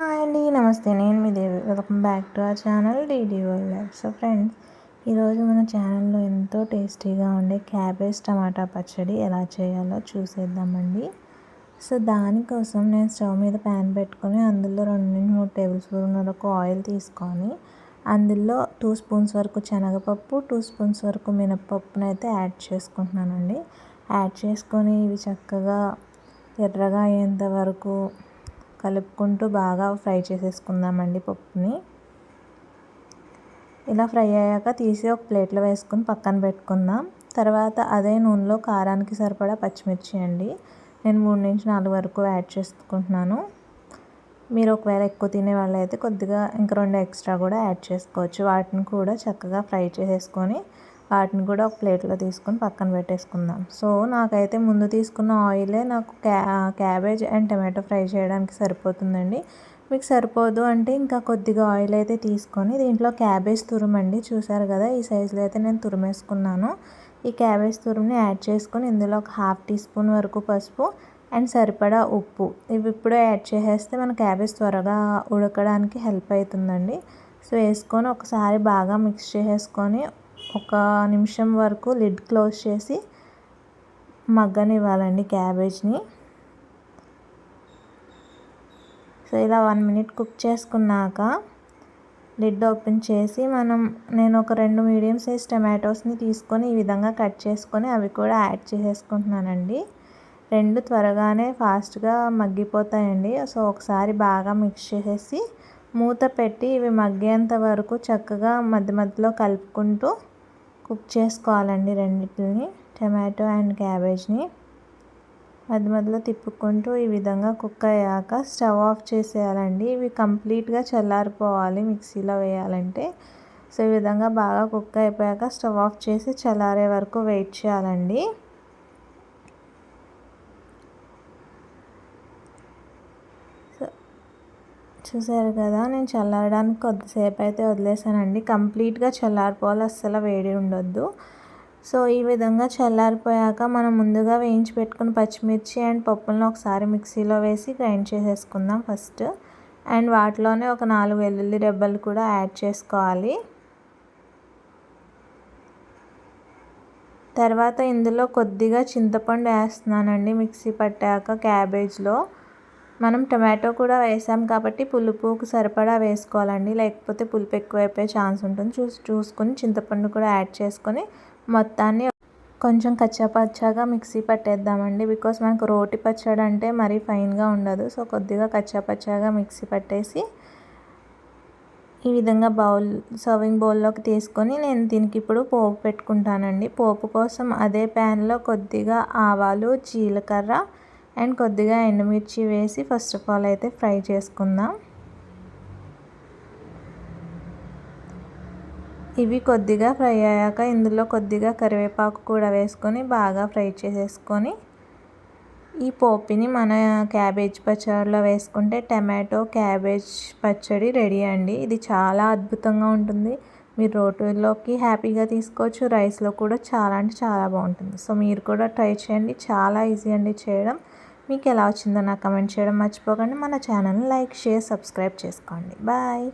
Hi అండి నమస్తే. నేను మీ Devi. Welcome back to our channel DD world life. So friends ఈరోజు మన ఛానల్లో ఎంతో టేస్టీగా ఉండే క్యాబేజ్ టమాటా పచ్చడి ఎలా చేయాలో చూసేద్దామండి. సో దానికోసం నేను స్టవ్ మీద ప్యాన్ పెట్టుకొని అందులో రెండు నుంచి మూడు టేబుల్ స్పూన్ వరకు ఆయిల్ తీసుకొని అందులో టూ స్పూన్స్ వరకు శనగపప్పు టూ స్పూన్స్ వరకు మినప్పప్పును అయితే యాడ్ చేసుకుంటున్నానండి. యాడ్ చేసుకొని ఇవి చక్కగా ఎర్రగా అయ్యేంత వరకు కలుపుకుంటూ బాగా ఫ్రై చేసేసుకుందామండి పప్పుని. ఇలా ఫ్రై అయ్యాక తీసి ఒక ప్లేట్లో వేసుకొని పక్కన పెట్టుకుందాం. తర్వాత అదే నూనెలో కారానికి సరిపడా పచ్చిమిర్చి అండి. నేను మూడు నుంచి నాలుగు వరకు యాడ్ చేసుకుంటున్నాను. మీరు ఒకవేళ ఎక్కువ తినే వాళ్ళైతే కొద్దిగా ఇంక రెండు ఎక్స్ట్రా కూడా యాడ్ చేసుకోవచ్చు. వాటిని కూడా చక్కగా ఫ్రై చేసేసుకొని వాటిని కూడా ఒక ప్లేట్లో తీసుకొని పక్కన పెట్టేసుకుందాం. సో నాకైతే ముందు తీసుకున్న ఆయిలే నాకు క్యా క్యాబేజ్ అండ్ టమాటో ఫ్రై చేయడానికి సరిపోతుందండి. మీకు సరిపోదు అంటే ఇంకా కొద్దిగా ఆయిల్ అయితే తీసుకొని దీంట్లో క్యాబేజ్ తురుమండి చూసారు కదా ఈ సైజులో అయితే నేను తురిమేసుకున్నాను. ఈ క్యాబేజ్ తురుముని యాడ్ చేసుకొని ఇందులో ఒక హాఫ్ టీ స్పూన్ వరకు పసుపు అండ్ సరిపడా ఉప్పు. ఇవి ఇప్పుడే యాడ్ చేసేస్తే మన క్యాబేజ్ త్వరగా ఉడకడానికి హెల్ప్ అవుతుందండి. సో వేసుకొని ఒకసారి బాగా మిక్స్ చేసేసుకొని ఒక నిమిషం వరకు లిడ్ క్లోజ్ చేసి మగ్గనివ్వాలండి క్యాబేజ్ని. సో ఇలా వన్ మినిట్ కుక్ చేసుకున్నాక లిడ్ ఓపెన్ చేసి మనం నేను ఒక రెండు మీడియం సైజ్ టమాటోస్ని తీసుకొని ఈ విధంగా కట్ చేసుకొని అవి కూడా యాడ్ చేసేసుకుంటున్నానండి. రెండు త్వరగానే ఫాస్ట్గా మగ్గిపోతాయండి. సో ఒకసారి బాగా మిక్స్ చేసేసి మూత పెట్టి ఇవి మగ్గేంత వరకు చక్కగా మధ్య మధ్యలో కలుపుకుంటూ కుక్ చేసుకోవాలండి రెండింటిని టమాటో అండ్ క్యాబేజ్ని. మధ్య మధ్యలో తిప్పుకుంటూ ఈ విధంగా కుక్ అయ్యాక స్టవ్ ఆఫ్ చేసేయాలండి. ఇవి కంప్లీట్గా చల్లారిపోవాలి మిక్సీలో వేయాలంటే. సో ఈ విధంగా బాగా కుక్ అయిపోయాక స్టవ్ ఆఫ్ చేసి చల్లారే వరకు వెయిట్ చేయాలండి. చూసారు కదా నేను చల్లారడానికి కొద్దిసేపు అయితే వదిలేసానండి కంప్లీట్గా చల్లారిపోవాలి అస్సలు వేడి ఉండొద్దు. సో ఈ విధంగా చల్లారిపోయాక మనం ముందుగా వేయించి పెట్టుకున్న పచ్చిమిర్చి అండ్ పప్పులను ఒకసారి మిక్సీలో వేసి గ్రైండ్ చేసేసుకుందాం ఫస్ట్. అండ్ వాటిలోనే ఒక నాలుగు వెల్లుల్లి రెబ్బలు కూడా యాడ్ చేసుకోవాలి. తర్వాత ఇందులో కొద్దిగా చింతపండు వేస్తున్నానండి మిక్సీ పట్టాక క్యాబేజ్లో. మనం టమాటో కూడా వేసాం కాబట్టి పులుపుకు సరిపడా వేసుకోవాలండి. లేకపోతే పులుపు ఎక్కువైపోయే ఛాన్స్ ఉంటుంది. చూసి చూసుకొని చింతపండు కూడా యాడ్ చేసుకొని మొత్తాన్ని కొంచెం కచ్చాపచ్చాగా మిక్సీ పట్టేద్దామండి. బికాస్ మనకు రోటి పచ్చడి అంటే మరీ ఫైన్గా ఉండదు. సో కొద్దిగా కచ్చాపచ్చాగా మిక్సీ పట్టేసి ఈ విధంగా బౌల్ సర్వింగ్ బౌల్లోకి తీసుకొని నేను దీనికి ఇప్పుడు పోపు పెట్టుకుంటానండి. పోపు కోసం అదే ప్యాన్లో కొద్దిగా ఆవాలు జీలకర్ర అండ్ కొద్దిగా ఎండుమిర్చి వేసి ఫస్ట్ ఆఫ్ ఆల్ అయితే ఫ్రై చేసుకుందాం. ఇవి కొద్దిగా ఫ్రై అయ్యాక ఇందులో కొద్దిగా కరివేపాకు కూడా వేసుకొని బాగా ఫ్రై చేసేసుకొని ఈ పోపిని మన క్యాబేజ్ పచ్చడిలో వేసుకుంటే టమాటో క్యాబేజ్ పచ్చడి రెడీ అండి. ఇది చాలా అద్భుతంగా ఉంటుంది. మీరు రోటీలోకి హ్యాపీగా తీసుకోవచ్చు రైస్లో కూడా చాలా అంటే చాలా బాగుంటుంది. సో మీరు కూడా ట్రై చేయండి. చాలా ఈజీ అండి చేయడం. మీకు ఎలా వచ్చిందో నాకు కమెంట్ చేయడం మర్చిపోకండి. మన ఛానల్ని లైక్ షేర్ సబ్స్క్రైబ్ చేసుకోండి. బాయ్.